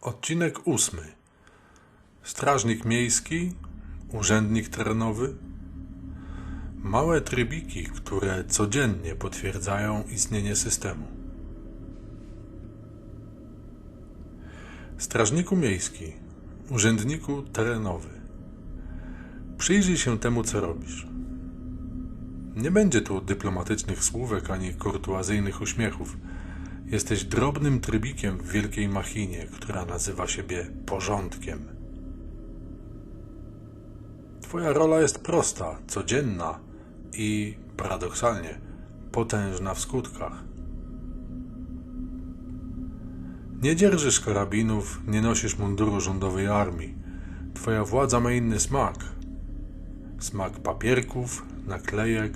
Odcinek ósmy. Strażnik miejski, urzędnik terenowy. Małe trybiki, które codziennie potwierdzają istnienie systemu. Strażniku miejski, urzędniku terenowy. Przyjrzyj się temu, co robisz. Nie będzie tu dyplomatycznych słówek ani kurtuazyjnych uśmiechów. Jesteś drobnym trybikiem w wielkiej machinie, która nazywa siebie porządkiem. Twoja rola jest prosta, codzienna i, paradoksalnie, potężna w skutkach. Nie dzierżysz karabinów, nie nosisz munduru rządowej armii. Twoja władza ma inny smak. Smak papierków, naklejek,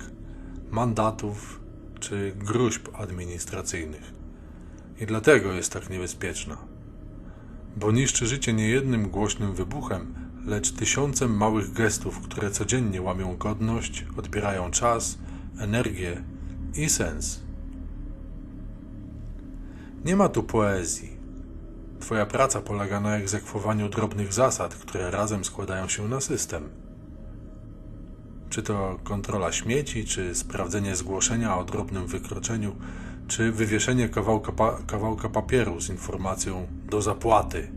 mandatów czy gruźb administracyjnych. I dlatego jest tak niebezpieczna. Bo niszczy życie nie jednym głośnym wybuchem, lecz tysiącem małych gestów, które codziennie łamią godność, odbierają czas, energię i sens. Nie ma tu poezji. Twoja praca polega na egzekwowaniu drobnych zasad, które razem składają się na system. Czy to kontrola śmieci, czy sprawdzenie zgłoszenia o drobnym wykroczeniu, czy wywieszenie kawałka, pa kawałka papieru z informacją do zapłaty.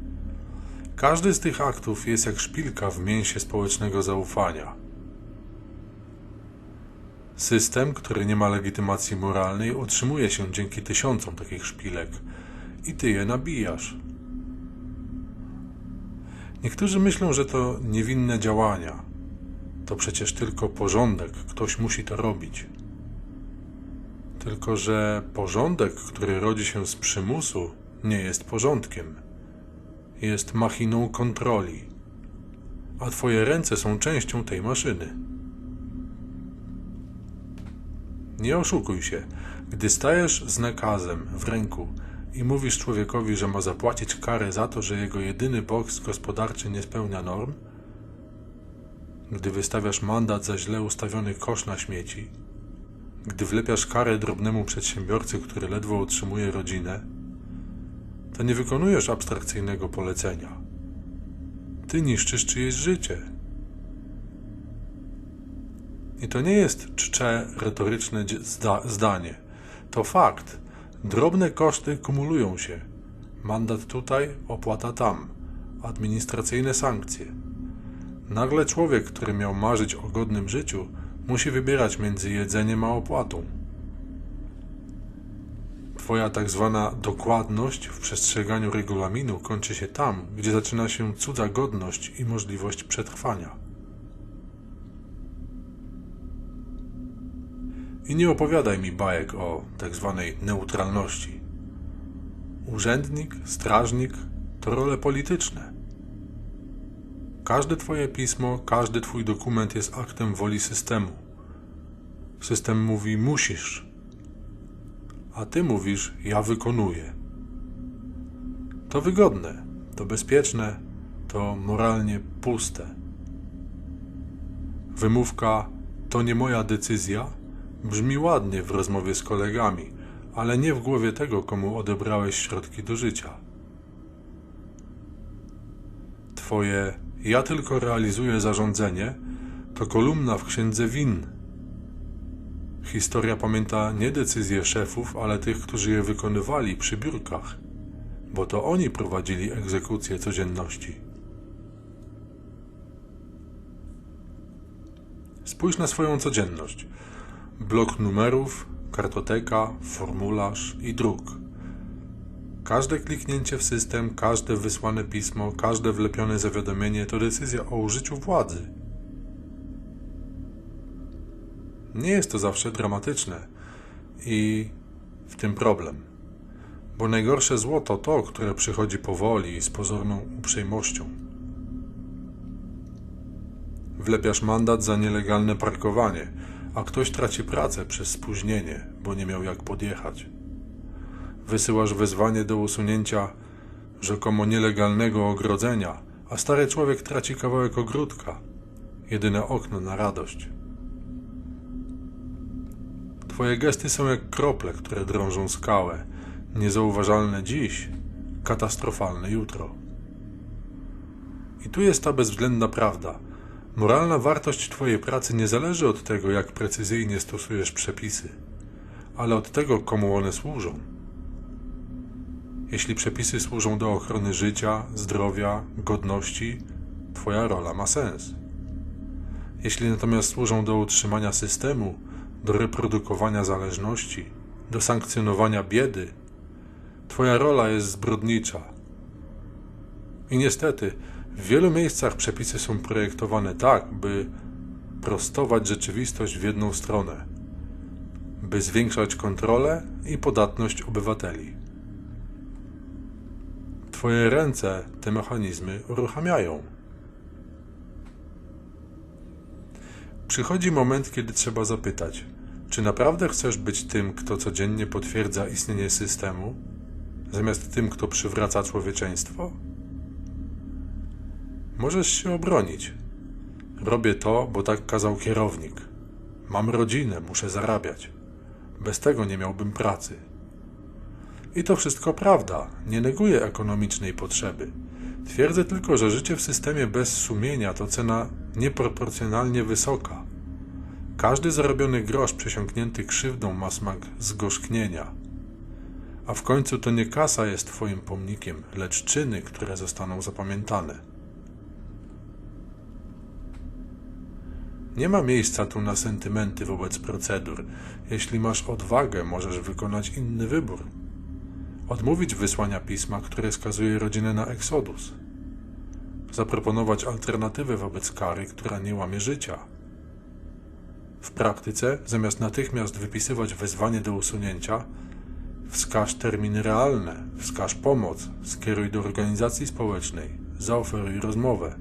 Każdy z tych aktów jest jak szpilka w mięsie społecznego zaufania. System, który nie ma legitymacji moralnej, utrzymuje się dzięki tysiącom takich szpilek i ty je nabijasz. Niektórzy myślą, że to niewinne działania. To przecież tylko porządek, ktoś musi to robić. Tylko, że porządek, który rodzi się z przymusu, nie jest porządkiem. Jest machiną kontroli. A twoje ręce są częścią tej maszyny. Nie oszukuj się. Gdy stajesz z nakazem w ręku i mówisz człowiekowi, że ma zapłacić karę za to, że jego jedyny boks gospodarczy nie spełnia norm, gdy wystawiasz mandat za źle ustawiony kosz na śmieci, gdy wlepiasz karę drobnemu przedsiębiorcy, który ledwo utrzymuje rodzinę, to nie wykonujesz abstrakcyjnego polecenia. Ty niszczysz czyjeś życie. I to nie jest czcze retoryczne zda zdanie. To fakt. Drobne koszty kumulują się. Mandat tutaj, opłata tam. Administracyjne sankcje. Nagle człowiek, który miał marzyć o godnym życiu, musi wybierać między jedzeniem a opłatą. Twoja tak zwana dokładność w przestrzeganiu regulaminu kończy się tam, gdzie zaczyna się cudza godność i możliwość przetrwania. I nie opowiadaj mi bajek o tak zwanej neutralności. Urzędnik, strażnik to role polityczne. Każde Twoje pismo, każdy Twój dokument jest aktem woli systemu. System mówi musisz, a Ty mówisz ja wykonuję. To wygodne, to bezpieczne, to moralnie puste. Wymówka to nie moja decyzja brzmi ładnie w rozmowie z kolegami, ale nie w głowie tego, komu odebrałeś środki do życia. Twoje ja tylko realizuję zarządzenie, to kolumna w księdze win. Historia pamięta nie decyzje szefów, ale tych, którzy je wykonywali przy biurkach, bo to oni prowadzili egzekucję codzienności. Spójrz na swoją codzienność. Blok numerów, kartoteka, formularz i druk. Każde kliknięcie w system, każde wysłane pismo, każde wlepione zawiadomienie to decyzja o użyciu władzy. Nie jest to zawsze dramatyczne i w tym problem. Bo najgorsze zło to to, które przychodzi powoli i z pozorną uprzejmością. Wlepiasz mandat za nielegalne parkowanie, a ktoś traci pracę przez spóźnienie, bo nie miał jak podjechać wysyłasz wezwanie do usunięcia rzekomo nielegalnego ogrodzenia, a stary człowiek traci kawałek ogródka, jedyne okno na radość. Twoje gesty są jak krople, które drążą skałę, niezauważalne dziś, katastrofalne jutro. I tu jest ta bezwzględna prawda. Moralna wartość Twojej pracy nie zależy od tego, jak precyzyjnie stosujesz przepisy, ale od tego, komu one służą. Jeśli przepisy służą do ochrony życia, zdrowia, godności, Twoja rola ma sens. Jeśli natomiast służą do utrzymania systemu, do reprodukowania zależności, do sankcjonowania biedy, Twoja rola jest zbrodnicza. I niestety, w wielu miejscach przepisy są projektowane tak, by prostować rzeczywistość w jedną stronę, by zwiększać kontrolę i podatność obywateli. Twoje ręce te mechanizmy uruchamiają. Przychodzi moment, kiedy trzeba zapytać, czy naprawdę chcesz być tym, kto codziennie potwierdza istnienie systemu, zamiast tym, kto przywraca człowieczeństwo? Możesz się obronić. Robię to, bo tak kazał kierownik. Mam rodzinę, muszę zarabiać. Bez tego nie miałbym pracy. I to wszystko prawda, nie neguję ekonomicznej potrzeby. Twierdzę tylko, że życie w systemie bez sumienia to cena nieproporcjonalnie wysoka. Każdy zarobiony grosz przesiąknięty krzywdą ma smak zgorzknienia. A w końcu to nie kasa jest Twoim pomnikiem, lecz czyny, które zostaną zapamiętane. Nie ma miejsca tu na sentymenty wobec procedur. Jeśli masz odwagę, możesz wykonać inny wybór. Odmówić wysłania pisma, które skazuje rodzinę na eksodus. Zaproponować alternatywę wobec kary, która nie łamie życia. W praktyce, zamiast natychmiast wypisywać wezwanie do usunięcia, wskaż terminy realne, wskaż pomoc, skieruj do organizacji społecznej, zaoferuj rozmowę.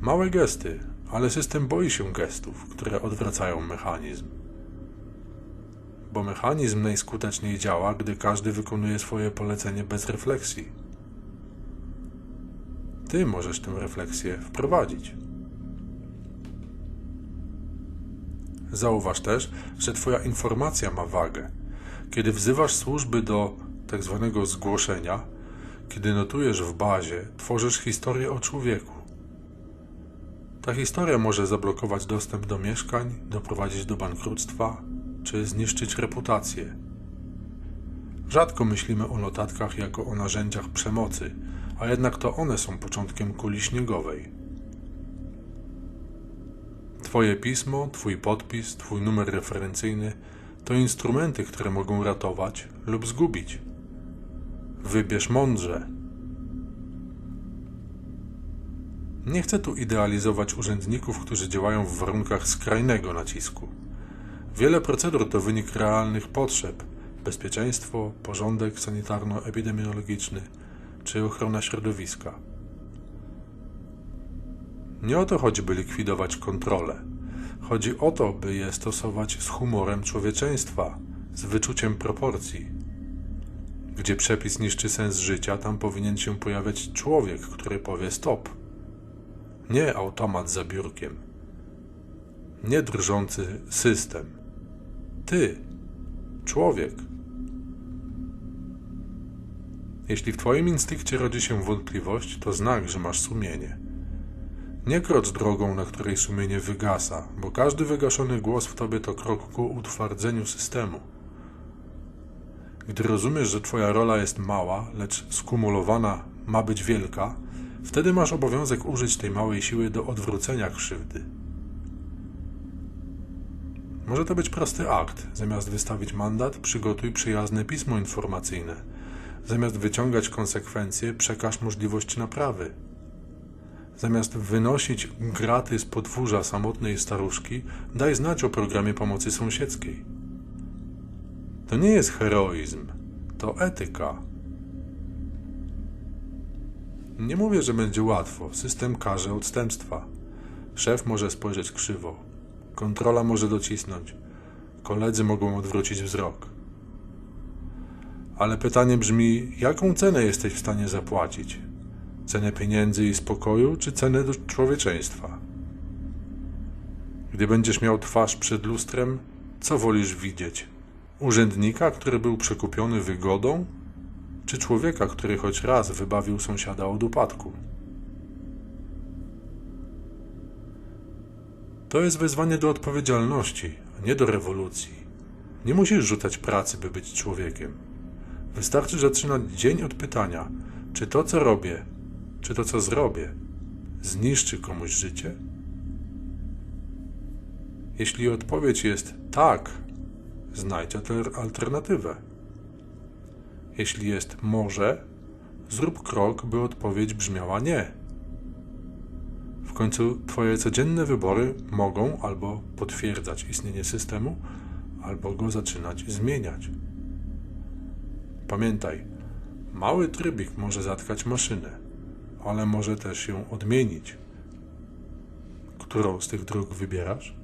Małe gesty, ale system boi się gestów, które odwracają mechanizm. Bo mechanizm najskuteczniej działa, gdy każdy wykonuje swoje polecenie bez refleksji. Ty możesz tę refleksję wprowadzić. Zauważ też, że Twoja informacja ma wagę. Kiedy wzywasz służby do tzw. Tak zgłoszenia, kiedy notujesz w bazie, tworzysz historię o człowieku. Ta historia może zablokować dostęp do mieszkań, doprowadzić do bankructwa czy zniszczyć reputację. Rzadko myślimy o notatkach jako o narzędziach przemocy, a jednak to one są początkiem kuli śniegowej. Twoje pismo, Twój podpis, Twój numer referencyjny to instrumenty, które mogą ratować lub zgubić. Wybierz mądrze. Nie chcę tu idealizować urzędników, którzy działają w warunkach skrajnego nacisku. Wiele procedur to wynik realnych potrzeb bezpieczeństwo, porządek sanitarno-epidemiologiczny czy ochrona środowiska. Nie o to chodzi, by likwidować kontrolę. Chodzi o to, by je stosować z humorem człowieczeństwa, z wyczuciem proporcji. Gdzie przepis niszczy sens życia, tam powinien się pojawiać człowiek, który powie stop. Nie automat za biurkiem. Nie drżący system. Ty, człowiek. Jeśli w Twoim instynkcie rodzi się wątpliwość, to znak, że masz sumienie. Nie krocz drogą, na której sumienie wygasa, bo każdy wygaszony głos w Tobie to krok ku utwardzeniu systemu. Gdy rozumiesz, że Twoja rola jest mała, lecz skumulowana ma być wielka, wtedy masz obowiązek użyć tej małej siły do odwrócenia krzywdy. Może to być prosty akt. Zamiast wystawić mandat, przygotuj przyjazne pismo informacyjne. Zamiast wyciągać konsekwencje, przekaż możliwość naprawy. Zamiast wynosić graty z podwórza samotnej staruszki, daj znać o programie pomocy sąsiedzkiej. To nie jest heroizm, to etyka. Nie mówię, że będzie łatwo. System każe odstępstwa. Szef może spojrzeć krzywo. Kontrola może docisnąć. Koledzy mogą odwrócić wzrok. Ale pytanie brzmi, jaką cenę jesteś w stanie zapłacić? Cenę pieniędzy i spokoju, czy cenę człowieczeństwa? Gdy będziesz miał twarz przed lustrem, co wolisz widzieć? Urzędnika, który był przekupiony wygodą, czy człowieka, który choć raz wybawił sąsiada od upadku. To jest wezwanie do odpowiedzialności, a nie do rewolucji. Nie musisz rzucać pracy, by być człowiekiem. Wystarczy zaczynać dzień od pytania, czy to, co robię, czy to, co zrobię, zniszczy komuś życie? Jeśli odpowiedź jest tak, znajdź alter- alternatywę. Jeśli jest może, zrób krok, by odpowiedź brzmiała nie. Końcu Twoje codzienne wybory mogą albo potwierdzać istnienie systemu, albo go zaczynać zmieniać. Pamiętaj, mały trybik może zatkać maszynę, ale może też ją odmienić. Którą z tych dróg wybierasz?